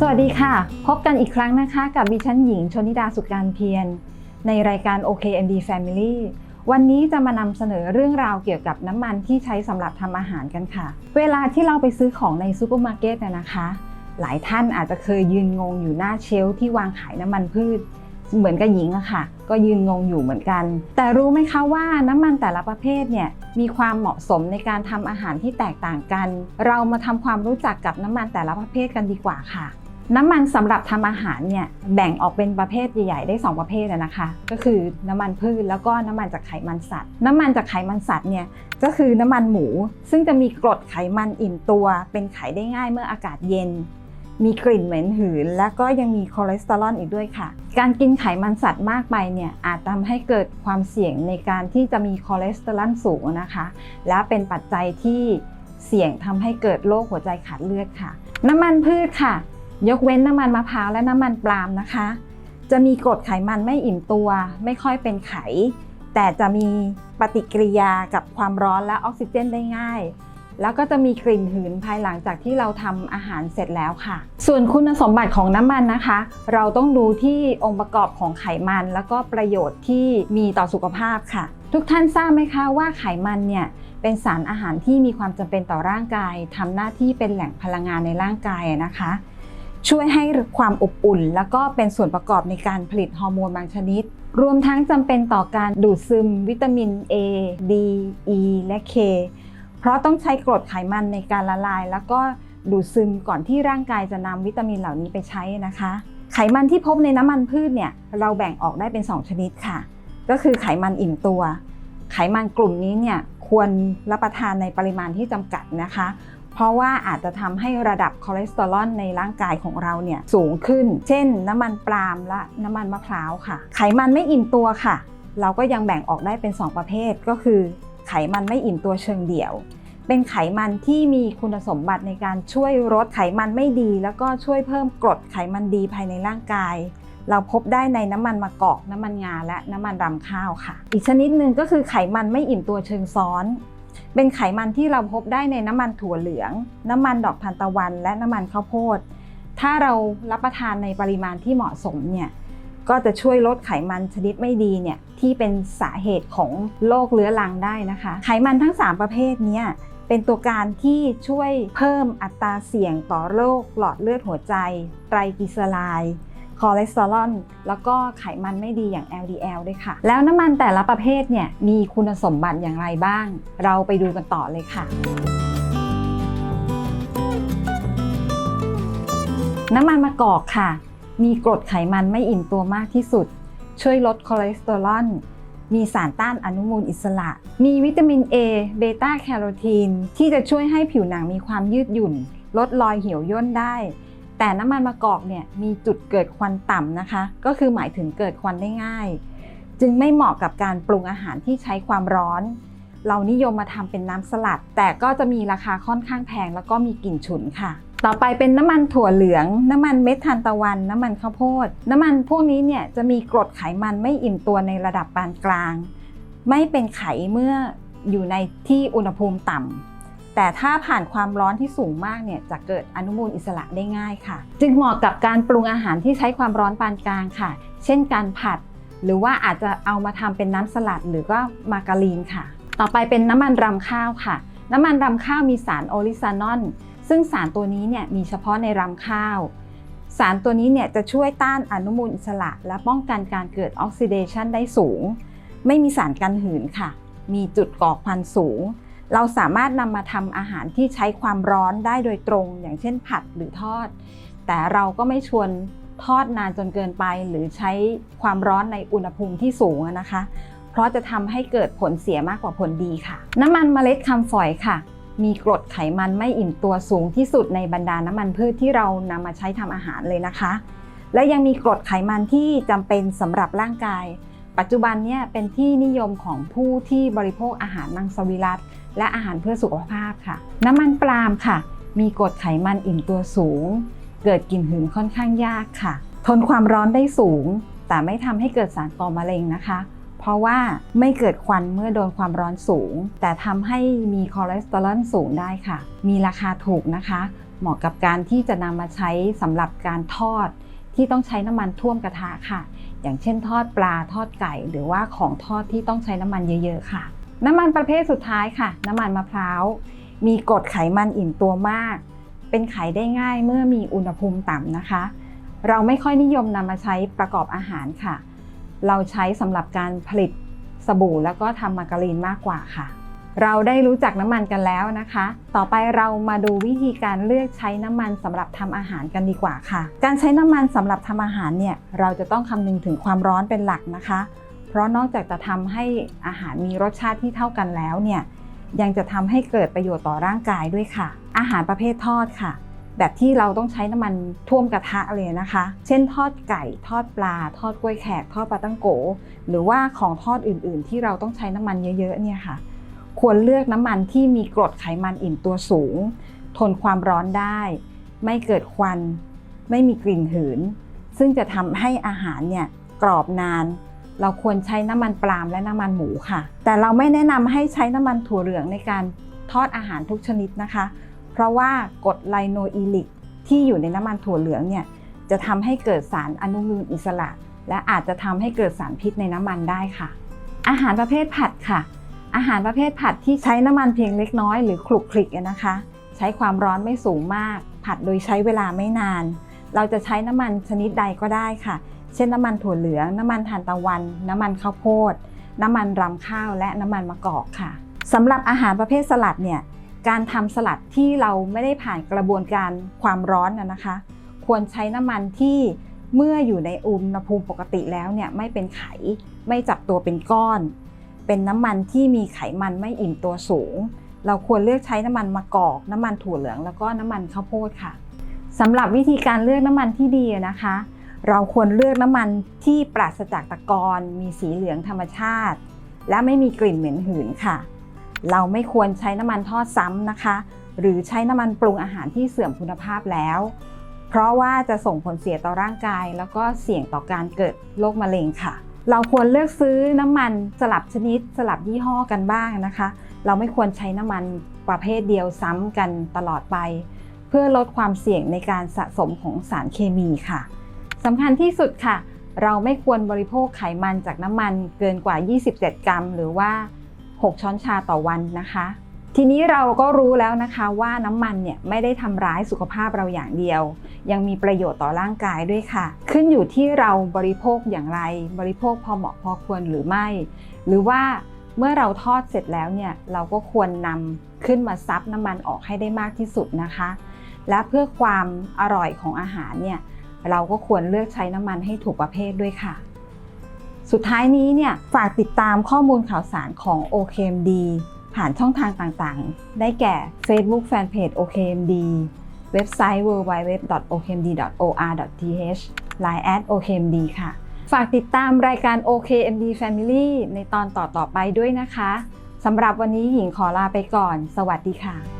สวัสดีค่ะ พบกันอีกครั้งนะคะกับดิฉันหญิงชนิดาสุการเพียรในรายการ OKMD Family วันนี้จะมานำเสนอเรื่องราวเกี่ยวกับน้ำมันที่ใช้สำหรับทำอาหารกันค่ะ เวลาที่เราไปซื้อของในซูเปอร์มาร์เก็ตนะคะ หลายท่านอาจจะเคยยืนงงอยู่หน้าเชลที่วางขายน้ำมันพืช เหมือนกับหญิงอะค่ะ ก็ยืนงงอยู่เหมือนกัน แต่รู้ไหมคะว่าน้ำมันแต่ละประเภทเนี่ยมีความเหมาะสมในการทำอาหารที่แตกต่างกัน เรามาทำความรู้จักกับน้ำมันแต่ละประเภทกันดีกว่าค่ะ น้ำมันสำหรับทำอาหารเนี่ยแบ่งออกเป็นประเภทใหญ่ๆได้ 2 ประเภทนะคะ ก็คือน้ำมันพืชแล้วก็น้ำมันจากไขมันสัตว์ น้ำมันจากไขมันสัตว์เนี่ยก็คือน้ำมันหมู ซึ่งจะมีกรดไขมันอิ่มตัว เป็นไขได้ง่ายเมื่ออากาศเย็น มีกลิ่นเหม็นหืน และก็ยังมีคอเลสเตอรอลอีกด้วยค่ะ การกินไขมันสัตว์มากไปเนี่ยอาจทำให้เกิดความเสี่ยงในการที่จะมีคอเลสเตอรอลสูงนะคะ และเป็นปัจจัยที่เสี่ยงทำให้เกิดโรคหัวใจขาดเลือดค่ะ น้ำมันพืชค่ะ ยกเว้นน้ำมันมะพร้าวและน้ำมันปาล์มนะคะ จะมีกรดไขมันไม่อิ่มตัว ไม่ค่อยเป็นไข แต่จะมีปฏิกิริยากับความร้อนและออกซิเจนได้ง่าย แล้วก็จะมีกลิ่นหืนภายหลังจากที่เราทำอาหารเสร็จแล้วค่ะ ส่วนคุณสมบัติของน้ำมันนะคะ เราต้องดูที่องค์ประกอบของไขมัน แล้วก็ประโยชน์ที่มีต่อสุขภาพค่ะ ทุกท่านทราบไหมคะว่าไขมันเนี่ยเป็นสารอาหารที่มีความจำเป็นต่อร่างกายทำหน้าที่เป็นแหล่งพลังงานในร่างกายนะคะ ช่วยให้ความอบอุ่น แล้วก็เป็นส่วนประกอบในการผลิตฮอร์โมนบางชนิด รวมทั้งจำเป็นต่อการดูดซึมวิตามิน A D E และ K เพราะต้องใช้กรดไขมันในการละลาย แล้วก็ดูดซึมก่อนที่ร่างกายจะนำวิตามินเหล่านี้ไปใช้นะคะ ไขมันที่พบในน้ำมันพืชเนี่ยเราแบ่งออกได้เป็น 2 ชนิดค่ะ ก็คือไขมันอิ่มตัว ไขมันกลุ่มนี้เนี่ยควรรับประทานในปริมาณที่จำกัดนะคะ เพราะว่าอาจจะทำให้ระดับคอเลสเตอรอลในร่างกายของเราเนี่ยสูงขึ้น เช่น น้ำมันปาล์มและน้ำมันมะพร้าวค่ะ ไขมันไม่อิ่มตัวค่ะ เราก็ยังแบ่งออกได้เป็น 2 ประเภทก็คือ ไขมันไม่อิ่มตัวเชิงเดี่ยว เป็นไขมันที่มีคุณสมบัติในการช่วยลดไขมันไม่ดี แล้วก็ช่วยเพิ่มกรดไขมันดีภายในร่างกายเราพบได้ในน้ำมันมะกอก น้ำมันงา และน้ำมันรำข้าวค่ะ อีกชนิดหนึ่งก็คือไขมันไม่อิ่มตัวเชิงซ้อน เป็นไขมันที่เราพบได้ในน้ำมันถั่วเหลือง น้ำมันดอกทานตะวัน และน้ำมันข้าวโพด ถ้าเรารับประทานในปริมาณที่เหมาะสมเนี่ยก็จะช่วยลดไขมันชนิดไม่ดีเนี่ยที่เป็นสาเหตุของโรคเรื้อรังได้นะคะ ไขมันทั้ง 3 ประเภทเนี้เป็นตัวการที่ช่วยเพิ่มอัตราเสี่ยงต่อโรคหลอดเลือดหัวใจ ไตรกลีเซอไรด์ คอเลสเตอรอลแล้วก็ไขมันไม่ดีอย่าง LDL ด้วยค่ะ แล้วน้ำมันแต่ละประเภทเนี่ยมีคุณสมบัติอย่างไรบ้าง เราไปดูกันต่อเลยค่ะ น้ำมันมะกอกค่ะ มีกรดไขมันไม่อิ่มตัวมากที่สุด ช่วยลดคอเลสเตอรอลมีสารต้านอนุมูลอิสระ มีวิตามิน A เบต้าแคโรทีน ที่จะช่วยให้ผิวหนังมีความยืดหยุ่น ลดรอยเหี่ยวย่นได้ แต่น้ำมันมะกอกเนี่ยมีจุดเกิดควันต่ำนะคะ ก็คือหมายถึงเกิดควันได้ง่าย จึงไม่เหมาะกับการปรุงอาหารที่ใช้ความร้อน เรานิยมมาทำเป็นน้ำสลัด แต่ก็จะมีราคาค่อนข้างแพงแล้วก็มีกลิ่นฉุนค่ะ ต่อไปเป็นน้ำมันถั่วเหลือง น้ำมันเม็ดทานตะวัน น้ำมันข้าวโพด น้ำมันพวกนี้เนี่ยจะมีกรดไขมันไม่อิ่มตัวในระดับปานกลาง ไม่เป็นไขเมื่ออยู่ในที่อุณหภูมิต่ำ แต่ถ้าผ่านความร้อนที่สูงมากเนี่ยจะเกิดอนุมูลอิสระได้ง่ายค่ะ จึงเหมาะกับการปรุงอาหารที่ใช้ความร้อนปานกลางค่ะ เช่นการผัด หรือว่าอาจจะเอามาทำเป็นน้ำสลัดหรือก็มาการีนค่ะ ต่อไปเป็นน้ำมันรำข้าวค่ะ น้ำมันรำข้าวมีสารโอลิซานอลซึ่งสารตัวนี้เนี่ยมีเฉพาะในรำข้าว สารตัวนี้เนี่ยจะช่วยต้านอนุมูลอิสระ และป้องกันการเกิดออกซิเดชันได้สูง ไม่มีสารกันหืนค่ะ มีจุดก่อควันสูง เราสามารถนำมาทำอาหารที่ใช้ความร้อนได้โดยตรง อย่างเช่นผัดหรือทอด แต่เราก็ไม่ชวนทอดนานจนเกินไป หรือใช้ความร้อนในอุณหภูมิที่สูงนะคะ เพราะจะทำให้เกิดผลเสียมากกว่าผลดีค่ะ น้ำมันเมล็ดคำฝอยค่ะ มีกรดไขมันไม่อิ่มตัวสูงที่สุดในบรรดาน้ำมันพืชที่เรานำมาใช้ทำอาหารเลยนะคะ และยังมีกรดไขมันที่จำเป็นสำหรับร่างกาย ปัจจุบันเนี่ยเป็นที่นิยมของผู้ที่บริโภคอาหารมังสวิรัต และอาหารเพื่อสุขภาพค่ะ น้ำมันปาล์มค่ะ มีกรดไขมันอิ่มตัวสูง เกิดกลิ่นหืนค่อนข้างยากค่ะ ทนความร้อนได้สูง แต่ไม่ทำให้เกิดสารก่อมะเร็งนะคะ เพราะว่าไม่เกิดควันเมื่อโดนความร้อนสูง แต่ทำให้มีคอเลสเตอรอลสูงได้ค่ะ มีราคาถูกนะคะ เหมาะกับการที่จะนำมาใช้สำหรับการทอดที่ต้องใช้น้ำมันท่วมกระทะค่ะ อย่างเช่นทอดปลาทอดไก่ หรือว่าของทอดที่ต้องใช้น้ำมันเยอะ ๆ ค่ะ น้ำมันประเภทสุดท้ายค่ะ น้ำมันมะพร้าว มีกรดไขมันอิ่มตัวมาก เป็นไขได้ง่ายเมื่อมีอุณหภูมิต่ำนะคะ เราไม่ค่อยนิยมนำมาใช้ประกอบอาหารค่ะ เราใช้สำหรับการผลิตสบู่แล้วก็ทำมาการีนมากกว่าค่ะ เราได้รู้จักน้ำมันกันแล้วนะคะ ต่อไปเรามาดูวิธีการเลือกใช้น้ำมันสำหรับทำอาหารกันดีกว่าค่ะ การใช้น้ำมันสำหรับทำอาหารเนี่ย เราจะต้องคำนึงถึงความร้อนเป็นหลักนะคะ เพราะนอกจากจะทำให้อาหารมีรสชาติที่เท่ากันแล้วเนี่ยยังจะทำให้เกิดประโยชน์ต่อร่างกายด้วยค่ะ อาหารประเภททอดค่ะ แบบที่เราต้องใช้น้ำมันท่วมกระทะเลยนะคะ เช่น ทอดไก่ทอดปลา ทอดกล้วยแขก ทอดปลาตั้งโก หรือว่าของทอดอื่น ๆ ที่เราต้องใช้น้ำมันเยอะ ๆ เนี่ยค่ะ ควรเลือกน้ำมันที่มีกรดไขมันอิ่มตัวสูง ทนความร้อนได้ ไม่เกิดควัน ไม่มีกลิ่นหืน ซึ่งจะทำให้อาหารเนี่ยกรอบนาน เราควรใช้น้ำมันปาล์มและน้ำมันหมูค่ะ แต่เราไม่แนะนำให้ใช้น้ำมันถั่วเหลืองในการทอดอาหารทุกชนิดนะคะ เพราะว่ากรดไลโนอีลิกที่อยู่ในน้ำมันถั่วเหลืองเนี่ยจะทำให้เกิดสารอนุมูลอิสระ และอาจจะทำให้เกิดสารพิษในน้ำมันได้ค่ะ อาหารประเภทผัดค่ะ อาหารประเภทผัดที่ใช้น้ำมันเพียงเล็กน้อยหรือคลุกคลิกนะคะ ใช้ความร้อนไม่สูงมาก ผัดโดยใช้เวลาไม่นาน เราจะใช้น้ำมันชนิดใดก็ได้ค่ะ เช่นน้ำมันถั่วเหลือง น้ำมันทานตะวัน น้ำมันข้าวโพด น้ำมันรำข้าวและน้ำมันมะกอกค่ะสำหรับอาหารประเภทสลัดเนี่ยการทำสลัดที่เราไม่ได้ผ่านกระบวนการความร้อนนะนะคะ ควรใช้น้ำมันที่เมื่ออยู่ในอุณหภูมิปกติแล้วเนี่ยไม่เป็นไข ไม่จับตัวเป็นก้อน เป็นน้ำมันที่มีไขมันไม่อิ่มตัวสูง เราควรเลือกใช้น้ำมันมะกอก น้ำมันถั่วเหลือง แล้วก็น้ำมันข้าวโพดค่ะสำหรับวิธีการเลือกน้ำมันที่ดีนะคะ เราควรเลือกน้ำมันที่ปราศจากตะกอนมีสีเหลืองธรรมชาติ และไม่มีกลิ่นเหม็นหืนค่ะ เราไม่ควรใช้น้ำมันทอดซ้ำนะคะ หรือใช้น้ำมันปรุงอาหารที่เสื่อมคุณภาพแล้ว เพราะว่าจะส่งผลเสียต่อร่างกาย แล้วก็เสี่ยงต่อการเกิดโรคมะเร็งค่ะ เราควรเลือกซื้อน้ำมันสลับชนิดสลับยี่ห้อกันบ้างนะคะ เราไม่ควรใช้น้ำมันประเภทเดียวซ้ำกันตลอดไป เพื่อลดความเสี่ยงในการสะสมของสารเคมีค่ะ สำคัญที่สุดค่ะ เราไม่ควรบริโภคไขมันจากน้ำมันเกินกว่า 27 กรัม หรือว่า 6 ช้อนชาต่อวันนะคะ ทีนี้เราก็รู้แล้วนะคะว่าน้ำมันเนี่ยไม่ได้ทำร้ายสุขภาพเราอย่างเดียว ยังมีประโยชน์ต่อร่างกายด้วยค่ะ ขึ้นอยู่ที่เราบริโภคอย่างไร บริโภคพอเหมาะพอควรหรือไม่ หรือว่าเมื่อเราทอดเสร็จแล้วเนี่ยเราก็ควรนำขึ้นมาซับน้ำมันออกให้ได้มากที่สุดนะคะ และเพื่อความอร่อยของอาหารเนี่ย เราก็ควรเลือกใช้น้ำมันให้ถูกประเภทด้วยค่ะ สุดท้ายนี้เนี่ยฝากติดตามข้อมูลข่าวสารของ OKMD ผ่านช่องทางต่างๆ ได้แก่ Facebook Fanpage OKMD เว็บไซต์ www.okmd.or.th Line at OKMD ค่ะ ฝากติดตามรายการ OKMD Family ในตอนต่อๆไปด้วยนะคะสำหรับวันนี้หญิงขอลาไปก่อน สวัสดีค่ะ